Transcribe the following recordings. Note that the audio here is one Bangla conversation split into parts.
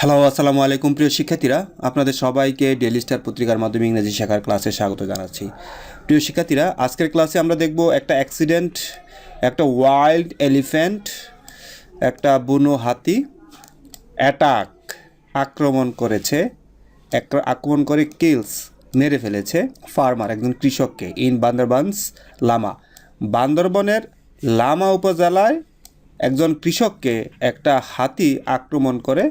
হ্যালো আসসালামু আলাইকুম, প্রিয় শিক্ষার্থীরা। আপনাদের সবাইকে ডেলি স্টার পত্রিকার মাধ্যমে ইংরেজি শেখার ক্লাসে স্বাগত জানাচ্ছি। প্রিয় শিক্ষার্থীরা, আজকের ক্লাসে আমরা দেখব একটা অ্যাক্সিডেন্ট একটা ওয়াইল্ড এলিফ্যান্ট একটা বুনো হাতি অ্যাটাক আক্রমণ করেছে আক্রমণ করে কিলস মেরে ফেলেছে ফার্মার একজন কৃষককে ইন বান্দরবানস লামা বান্দরবনের লামা উপজেলায় একজন কৃষককে একটা হাতি আক্রমণ করে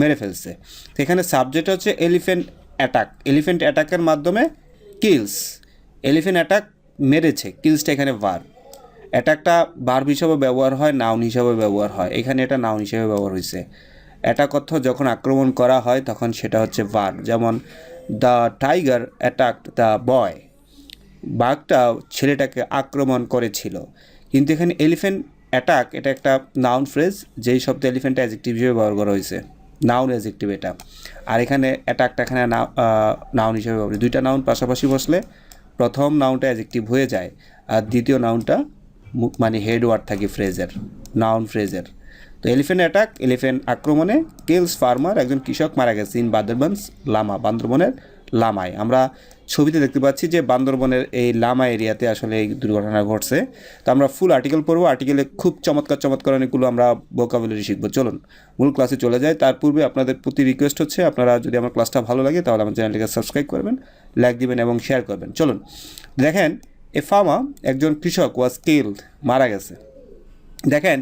মেরে ফেলছে। তো এখানে সাবজেক্ট হচ্ছে এলিফেন্ট অ্যাটাক এলিফেন্ট অ্যাটাকের মাধ্যমে কিলস এলিফেন্ট অ্যাটাক মেরেছে কিলসটা এখানে বার অ্যাটাকটা বার্ব হিসাবে ব্যবহার হয় নাউন হিসাবে ব্যবহার হয়। এখানে এটা নাউন হিসাবে ব্যবহার হয়েছে। অ্যাটাক অর্থ যখন আক্রমণ করা হয়, তখন সেটা হচ্ছে ভার যেমন the tiger attack the boy বাঘটা ছেলেটাকে আক্রমণ করেছিল। কিন্তু এখানে এলিফেন্ট অ্যাটাক এটা একটা নাউন ফ্রেজ যেই শব্দ এলিফেন্ট অ্যাজেক্টিভ হিসেবে ব্যবহার করা হয়েছে। নাউন অ্যাজেক্টিভ এটা আর এখানে অ্যাটাকটা এখানে নাউন হিসেবে ব্যবহার দুইটা নাউন পাশাপাশি বসলে প্রথম নাউনটা অ্যাজেক্টিভ হয়ে যায় আর দ্বিতীয় নাউনটা মানে হেডওয়ার্ড থাকে ফ্রেজের নাউন ফ্রেজের তো এলিফেন্ট অ্যাটাক এলিফেন্ট আক্রমণে কিলস ফার্মার একজন কৃষক মারা গেছে ইন বান্দরবানস লামা, বান্দরবনের লামায়। আমরা ছবিতে দেখতে পাচ্ছি যে বান্দরবনের এই লামা এরিয়াতে আসলে এই দুর্ঘটনা ঘটছে। তো আমরা ফুল আর্টিকেল পড়ব। আর্টিকেলে খুব চমৎকার চমৎকার অনেকগুলো আমরা ভোকাবুলারি শিখব। চলুন, মূল ক্লাসে চলে যাই। তার পূর্বে আপনাদের প্রতি রিকোয়েস্ট হচ্ছে, আপনারা যদি আমার ক্লাসটা ভালো লাগে, তাহলে আমার চ্যানেলটিকে সাবস্ক্রাইব করবেন লাইক দিবেন এবং শেয়ার করবেন। চলুন, দেখেন, এ ফার্মা একজন কৃষক ওয়াজ কিল্ড মারা গেছে। দেখেন,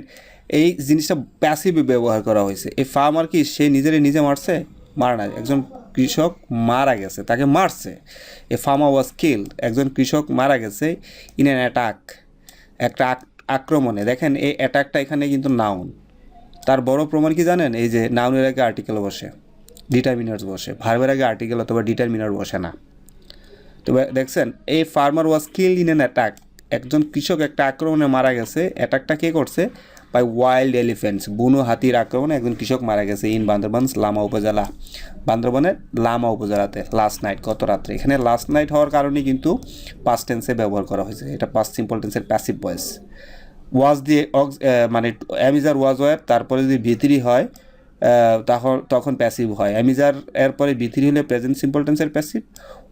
এই জিনিসটা প্যাসিভ ব্যবহার করা হয়েছে। এই ফার্মার কি সে নিজেরে নিজে মারছে? মারা না একজন কৃষক মারা গেছে, তাকে মারছে। এ ফার্মার ওয়াজ কিল্ড, একজন কৃষক মারা গেছে ইন অ্যান অ্যাটাক, একটা আক- আক্রমণে। দেখেন, এই অ্যাটাকটা এখানে কিন্তু নাউন। তার বড় প্রমাণ কি জানেন? এই যে নাউনের আগে আর্টিকেল বসে, ডিটারমিনার্স বসে। ভার্বের আগে আর্টিকেল অথবা ডিটারমিনার বসে না। তবে দেখছেন, এই farmer was killed in an attack, একজন কৃষক একটা আক্রমণে মারা গেছে, অ্যাটাকটা কে করছে? বাই ওয়াইল্ড এলিফেন্টস বুনো হাতির আক্রমণে একজন কৃষক মারা গেছে ইন বান্দরবান, লামা উপজেলা। বান্দরবানের লামা উপজেলাতে লাস্ট নাইট গত রাত্রে। এখানে লাস্ট নাইট হওয়ার কারণে কিন্তু পাস্ট টেন্সে ব্যবহার করা হয়েছে। এটা পাস্ট সিম্পল টেন্সের প্যাসিভ ভয়েস ওয়াজ দিয়ে মানে অ্যামিজার ওয়াজ ওয়ার তারপরে যদি ভিতরি হয় তখন তখন প্যাসিভ হয়। অ্যামিজার এর পরে ভিতরি হলে প্রেজেন্ট সিম্পল টেন্সের প্যাসিভ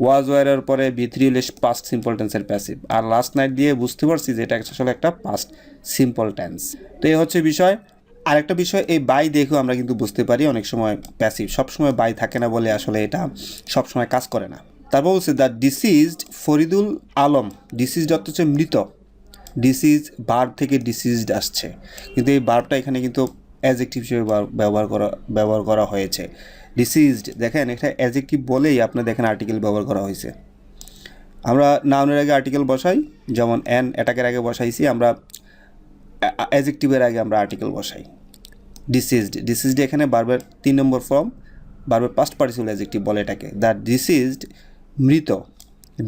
ওয়াজ ওয়ারের পরে ভিতরি হলে পাস্ট সিম্পল টেন্সের প্যাসিভ আর লাস্ট নাইট দিয়ে বুঝতে পারছি যে এটা আসলে একটা পাস্ট সিম্পল টেন্স তো এই হচ্ছে বিষয়। আরেকটা বিষয়, এই বাই দেখেও আমরা কিন্তু বুঝতে পারি অনেক সময় প্যাসিভ সবসময় বাই থাকে না বলে আসলে এটা সবসময় কাজ করে না। তারপর বলছে the deceased Faridul Alam deceased অর্থ হচ্ছে মৃত। ডিসিজ বার্ব থেকে ডিসিজড আসছে। কিন্তু এই বার্বটা এখানে কিন্তু অ্যাজেক্টিভ হিসেবে ব্যবহার করা ব্যবহার করা হয়েছে। ডিসিজড দেখেন এটা অ্যাজেক্টিভ বলেই আপনার দেখেন আর্টিকেল ব্যবহার করা হয়েছে। আমরা নাউনের আগে আর্টিকেল বসাই, যেমন অ্যান অ্যাটাকের আগে বসাইছি, আমরা অ্যাজেক্টিভের আগে আমরা আর্টিকেল বসাই। ডিসিজড ডিসিজড এখানে বারবার তিন নম্বর ফর্ম বারবার পাস্ট পার্টিসিপল অ্যাজেক্টিভ বলে এটাকে। দ্য ডিসিজড মৃত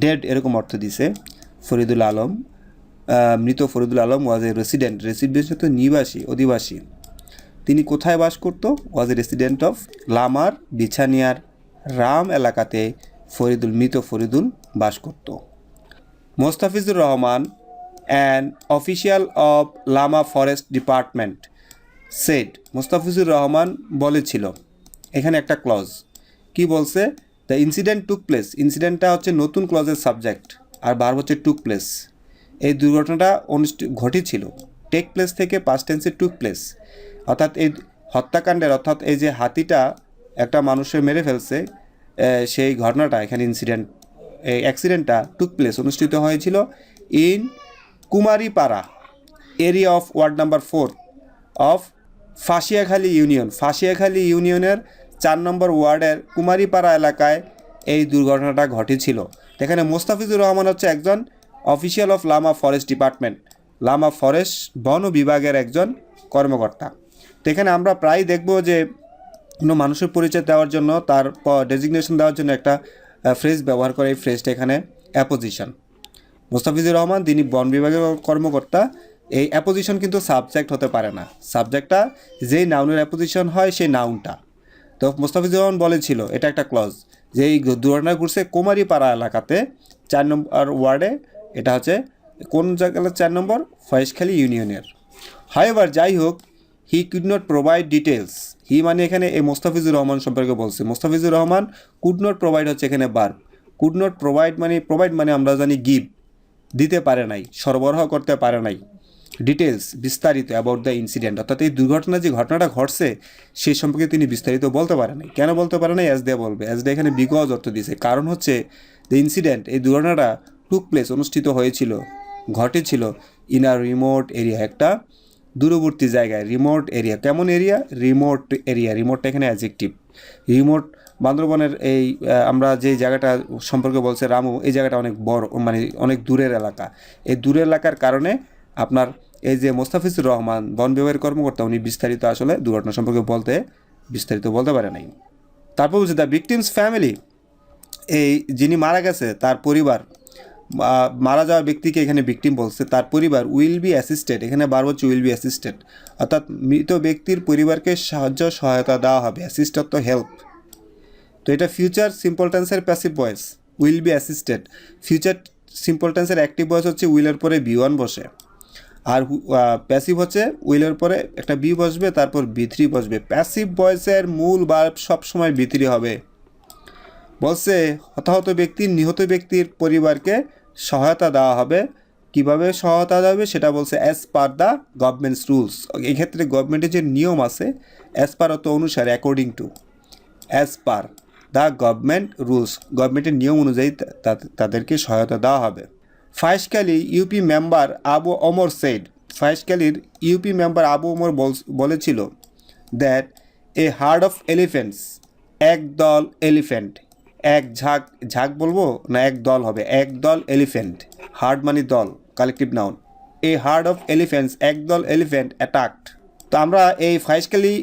ডেড এরকম অর্থ দিছে, ফরিদুল আলম। মৃত Faridul Alam was a resident resident তো নিবাসী, অধিবাসী। তিনি কোথায় বাস করতো? ওয়াজ এ রেসিডেন্ট অফ লামার বিছানিয়ার রাম এলাকাতে ফরিদুল, মৃত ফরিদুল বাস করত। Mostafizur Rahman and official of Lama forest department said Mostafizur Rahman বলেছিল। এখানে একটা ক্লজ কি বলছে? দ্য ইনসিডেন্ট টুক প্লেস ইনসিডেন্টটা হচ্ছে নতুন ক্লজের সাবজেক্ট আর বার হচ্ছে টুক প্লেস এই দুর্ঘটনাটা অনুষ্ঠিত, ঘটেছিল। টেক প্লেস থেকে পাস্ট টুক প্লেস অর্থাৎ এই হত্যাকাণ্ডের, অর্থাৎ এই যে হাতিটা একটা মানুষের মেরে ফেলছে সেই ঘটনাটা, এখানে ইনসিডেন্ট এই অ্যাক্সিডেন্টটা টুক প্লেস অনুষ্ঠিত হয়েছিল in Kumaripara area of ward number four of Fashiakhali union Fashiakhali ইউনিয়নের চার নম্বর ওয়ার্ডের কুমারীপাড়া এলাকায় এই দুর্ঘটনাটা ঘটেছিল। এখানে মোস্তাফিজুর রহমান হচ্ছে একজন official of Lama forest department Lama forest বন বিভাগের একজন কর্মকর্তা। তো এখানে আমরা প্রায় দেখব যে কোনো মানুষের পরিচয় দেওয়ার জন্য তার ডেজিগনেশন দেওয়ার জন্য একটা ফ্রেজ ব্যবহার করে এই ফ্রেজটা এখানে অ্যাপোজিশন মোস্তাফিজুর রহমান, তিনি বন বিভাগের কর্মকর্তা, এই অ্যাপোজিশন কিন্তু সাবজেক্ট হতে পারে না। সাবজেক্টটা যেই নাউনের অ্যাপোজিশন হয় সেই নাউনটা তো মোস্তাফিজুর রহমান বলেছিল, এটা একটা ক্লজ যে এই দুর্ঘটনা ঘটছে কুমারীপাড়া এলাকাতে, চার নম্বর ওয়ার্ডে, এটা হচ্ছে কোন জায়গায় চার নম্বর? ফয়েসখালী ইউনিয়নের। হাইবার যাই হোক he could not provide details he মানে এখানে এই মোস্তাফিজুর রহমান সম্পর্কে বলছে। Mostafizur Rahman could not provide হচ্ছে এখানে বার কুড নট প্রোভাইড মানে প্রোভাইড মানে আমরা জানি গিভ দিতে পারে নাই, সরবরাহ করতে পারে নাই। ডিটেলস বিস্তারিত অ্যাবাউট দ্য ইনসিডেন্ট অর্থাৎ এই দুর্ঘটনা যে ঘটনাটা ঘটছে সেই সম্পর্কে তিনি বিস্তারিত বলতে পারে নাই। কেন বলতে পারে নাই? অ্যাজ দে বলবে। অ্যাজ দে এখানে বিকজ অর্থ দিয়েছে। কারণ হচ্ছে দ্য ইনসিডেন্ট এই দুর্ঘটনাটা টুক প্লেস অনুষ্ঠিত হয়েছিল, ঘটেছিল ইন আ রিমোট এরিয়া একটা দূরবর্তী জায়গায় রিমোট এরিয়া কেমন এরিয়া রিমোট এরিয়া রিমোটটা এখানে অ্যাজেক্টিভ রিমোট বান্দরবনের এই আমরা যে জায়গাটা সম্পর্কে বলছে রামু, এই জায়গাটা অনেক বড় মানে অনেক দূরের এলাকা। এই দূরের এলাকার কারণে আপনার এই যে মোস্তাফিজুর রহমান, বন বিভাগের কর্মকর্তা, উনি বিস্তারিত আসলে দুর্ঘটনা সম্পর্কে বলতে, বিস্তারিত বলতে পারে নাই। তারপর বলছে দ্য ভিকটিমস ফ্যামিলি এই যিনি মারা গেছে, তার পরিবার মারা যাওয়া ব্যক্তিকে এখানে ভিকটিম বলছে, তার পরিবার উইল বি অ্যাসিস্টেড এখানে বার হচ্ছে উইল বি অ্যাসিস্টেড অর্থাৎ মৃত ব্যক্তির পরিবারকে সাহায্য, সহায়তা দেওয়া হবে অ্যাসিস্ট অর্থ হেল্প তো এটা ফিউচার সিম্পল টেন্সের passive voice will be assisted future simple টেন্সের অ্যাক্টিভ ভয়েস হচ্ছে উইলের পরে বি ওয়ান বসে। আর প্যাসিভ হচ্ছে উইলের পরে একটা বি বসবে, তারপর বি থ্রি বসবে। প্যাসিভ ভয়েসের মূল বার্ব সবসময় বি থ্রি হবে। বলছে, হতাহত ব্যক্তির নিহত ব্যক্তির পরিবারকে সহায়তা দেওয়া হবে। কীভাবে সহায়তা দেওয়া হবে সেটা বলছে as per the government's rules এক্ষেত্রে গভর্নমেন্টের যে নিয়ম আছে অ্যাজ পার অত অনুসারে according to as per the government rules গভর্নমেন্টের নিয়ম অনুযায়ী তাদেরকে সহায়তা দেওয়া হবে। Faishkhali UP member Abu Omar said ফাইসকালির UP member Abu Omar বল- বলেছিল that a herd of elephants এক দল এলিফ্যান্ট এক ঝাঁক ঝাঁক বলব না এক দল হবে? এক দল এলিফ্যান্ট, হার্ড মানে দল, collective noun. A herd of elephants, এক দল এলিফ্যান্ট অ্যাটাকড। তো আমরা এই ফাইসকালি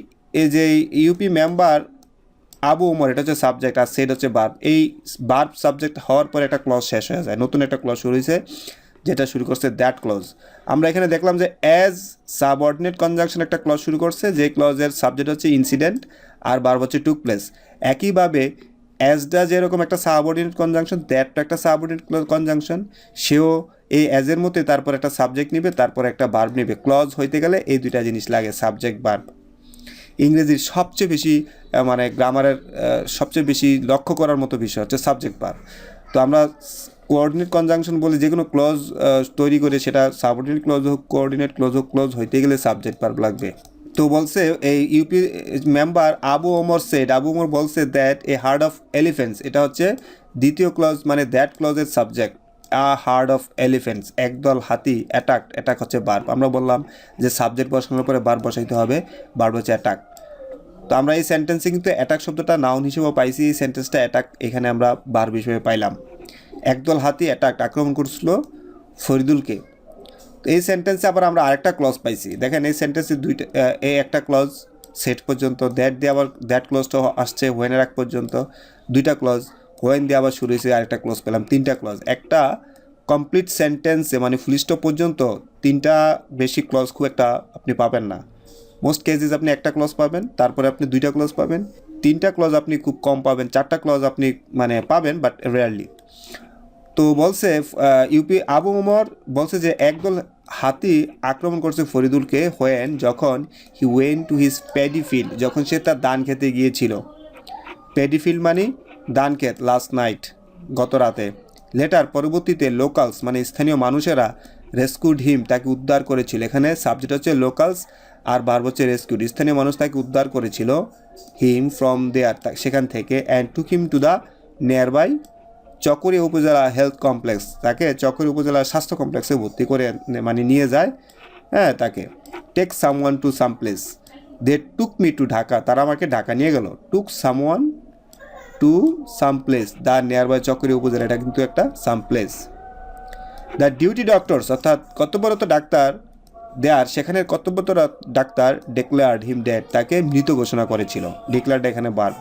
এই যে ইউপি মেম্বার আবু ওমর, এটা হচ্ছে সাবজেক্ট আর সেট হচ্ছে বার্ব এই বার্ব সাবজেক্ট হওয়ার পর একটা ক্লজ শেষ হয়ে যায়। নতুন একটা ক্লজ শুরু হয়েছে, যেটা শুরু করছে দ্যাট ক্লজ আমরা এখানে দেখলাম যে অ্যাজ সাবঅর্ডিনেট কনজাংশন একটা ক্লজ শুরু করছে, যে ক্লজের সাবজেক্ট হচ্ছে ইনসিডেন্ট আর বার্ব হচ্ছে টুক প্লেস একইভাবে অ্যাজটা যেরকম একটা সাবঅর্ডিনেট কনজাংশন দ্যাটটা একটা সাবঅর্ডিনেট কনজাংশন সেও এই অ্যাজের মধ্যে তারপর একটা সাবজেক্ট নিবে, তারপর একটা বার্ব নিবে। ক্লজ হইতে গেলে এই দুইটা জিনিস লাগে সাবজেক্ট বার্ব ইংরেজির সবচেয়ে বেশি মানে গ্রামারের সবচেয়ে বেশি লক্ষ্য করার মতো বিষয় হচ্ছে সাবজেক্ট বার তো আমরা কোঅর্ডিনেট কনজাংশন বলে, যে কোনো ক্লজ তৈরি করে সেটা সাবঅর্ডিনেট ক্লজ হোক কোঅর্ডিনেট ক্লজ হোক ক্লজ হইতে গেলে সাবজেক্ট বার লাগবে। তো বলছে, এই UP member Abu Omar said Abu Omar বলছে that a herd of elephants এটা হচ্ছে দ্বিতীয় ক্লজ মানে that ক্লজের subject a herd of elephants একদল হাতি অ্যাটাক অ্যাটাক হচ্ছে বার্ব আমরা বললাম যে সাবজেক্ট বসানোর পরে বার বসাইতে হবে বার্ব হচ্ছে অ্যাটাক তো আমরা এই সেন্টেন্সে কিন্তু অ্যাটাক শব্দটা নাউন হিসেবে পাইছি, এই সেন্টেন্সটা অ্যাটাক এখানে আমরা বার্ব হিসেবে পাইলাম। একদল হাতি অ্যাটাক আক্রমণ করছিল ফরিদুলকে। তো এই সেন্টেন্সে আবার আমরা আরেকটা ক্লজ পাইছি। দেখেন এই সেন্টেন্সে দুইটা এই একটা ক্লজ সেট পর্যন্ত দ্যাট দিয়ে আবার দ্যাট ক্লজটা আসছে হোয়েনের আগ পর্যন্ত, দুইটা ক্লজ হোয়েন দিয়ে আবার শুরু হয়েছে, আরেকটা ক্লজ পেলাম, তিনটা ক্লজ একটা কমপ্লিট সেন্টেন্সে মানে ফুল স্টপ পর্যন্ত, তিনটা বেশি ক্লজ খুব একটা আপনি পাবেন না। মোস্ট কেসেস আপনি একটা ক্লজ পাবেন, তারপরে আপনি দুইটা ক্লজ পাবেন। তিনটা ক্লজ আপনি খুব কম পাবেন, চারটা ক্লজ আপনি মানে পাবেন বাট রেয়ারলি তো বলছে ইউপি আবু উমর বলছে যে একদল হাতি আক্রমণ করছে ফরিদুলকে হোয়েন যখন he went to his paddy field যখন সে তার দান খেতে গিয়েছিল। প্যাডি ফিল্ড মানে দান ক্ষেত লাস্ট নাইট গত রাতে। লেটার পরবর্তীতে লোকালস মানে স্থানীয় মানুষেরা রেস্কিউড হিম তাকে উদ্ধার করেছিল। এখানে সাবজেক্ট হচ্ছে লোকালস আর বার হচ্ছে রেস্কিউড স্থানীয় মানুষ তাকে উদ্ধার করেছিল হিম ফ্রম দেয়ার সেখান থেকে and took him to the nearby Chakaria Upazila health complex, তাকে চকরি উপজেলা স্বাস্থ্য কমপ্লেক্সে ভর্তি করে মানে নিয়ে যায় হ্যাঁ তাকে। Take someone to some place they took me to Dhaka তারা আমাকে ঢাকা নিয়ে গেল। Took someone to some place the nearby Chakaria Upazila, এটা কিন্তু একটা some place the duty doctors অর্থাৎ কর্তব্যরত ডাক্তার দেয়ার সেখানের কর্তব্যরত ডাক্তার ডিক্লেয়ার্ড হিম ডেড তাকে মৃত ঘোষণা করেছিল। ডিক্লেয়ার্ড এখানে বার।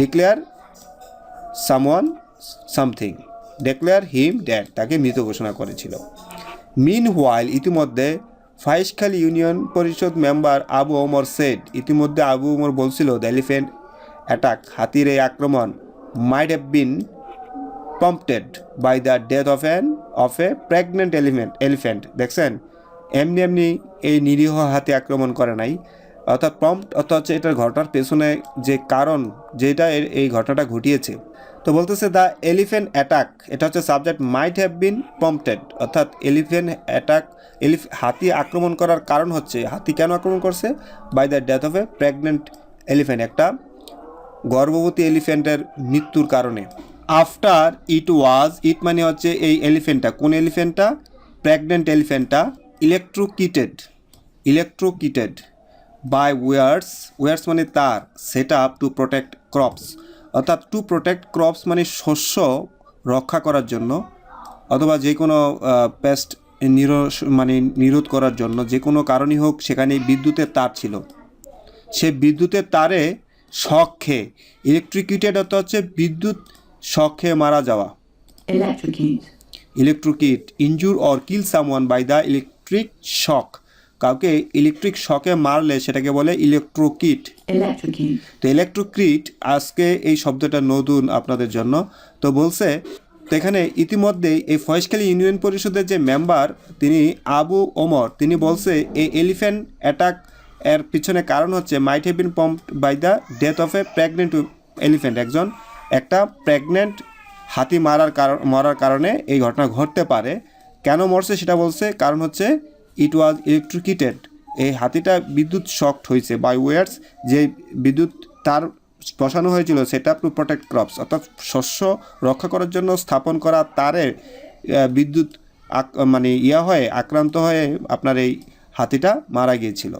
Declare someone something declare him dead তাকে মৃত ঘোষণা করেছিল। মিন হোয়াইল ইতিমধ্যে Faishkhali union Parishad member Abu Omar said ইতিমধ্যে আবু ওমর বলছিল দ্য এলিফেন্ট অ্যাটাক হাতির এই আক্রমণ might have been prompted by the death of an of a pregnant elephant elephant দেখছেন? এমনি এমনি এই নিরীহ হাতে আক্রমণ করে নাই। অর্থাৎ প্রম্পট অর্থাৎ হচ্ছে এটার ঘটনার পেছনে যে কারণ, যেটা এই ঘটনাটা ঘটিয়েছে। তো বলতেছে দ্য এলিফেন্ট অ্যাটাক এটা হচ্ছে subject might have been prompted অর্থাৎ এলিফেন্ট অ্যাটাক এলিফ হাতি আক্রমণ করার কারণ হচ্ছে, হাতি কেন আক্রমণ করছে? By the death of a pregnant elephant একটা গর্ভবতী এলিফেন্টের মৃত্যুর কারণে। আফটার ইট ওয়াজ ইট মানে হচ্ছে এই এলিফেন্টটা কোন এলিফেন্টটা pregnant এলিফেন্টটা electrocuted electrocuted by wires wires মানে তার set up to protect crops অর্থাৎ টু প্রোটেক্ট ক্রপস মানে শস্য রক্ষা করার জন্য অথবা যে কোনো পেস্ট নিরস মানে নিরোধ করার জন্য যে কোনো কারণই হোক সেখানে বিদ্যুতের তার ছিল। সে বিদ্যুতের তারে শক খেয়ে ইলেকট্রিকিউটেড অর্থ হচ্ছে বিদ্যুৎ শক খেয়ে মারা যাওয়া। Electrocute, electrocute injure or kill someone by the electric shock কাউকে ইলেকট্রিক শকে মারলে সেটাকে বলে ইলেকট্রোকিট তো ইলেকট্রোকিট আজকে এই শব্দটা নতুন আপনাদের জন্য। তো বলছে তো এখানে ইতিমধ্যেই এই ফয়েসখালী ইউনিয়ন পরিষদের যে মেম্বার তিনি আবু ওমর তিনি বলছে এই এলিফ্যান্ট অ্যাটাক এর পিছনে কারণ হচ্ছে might have been prompted by the death of a pregnant elephant একজন একটা প্রেগনেন্ট হাতি মারার কারণ মরার কারণে এই ঘটনা ঘটতে পারে। কেন মরছে সেটা বলছে কারণ হচ্ছে ইট ওয়াজ ইলেকট্রিকিটেড এই হাতিটা বিদ্যুৎ শক্ট হয়েছে বাই ওয়ার্স যে বিদ্যুৎ তার বসানো হয়েছিল সেটা টু প্রোটেক্ট ক্রপস অর্থাৎ শস্য রক্ষা করার জন্য স্থাপন করা তারে বিদ্যুৎ মানে ইয়া হয়ে, আক্রান্ত হয়ে আপনার এই হাতিটা মারা গিয়েছিল।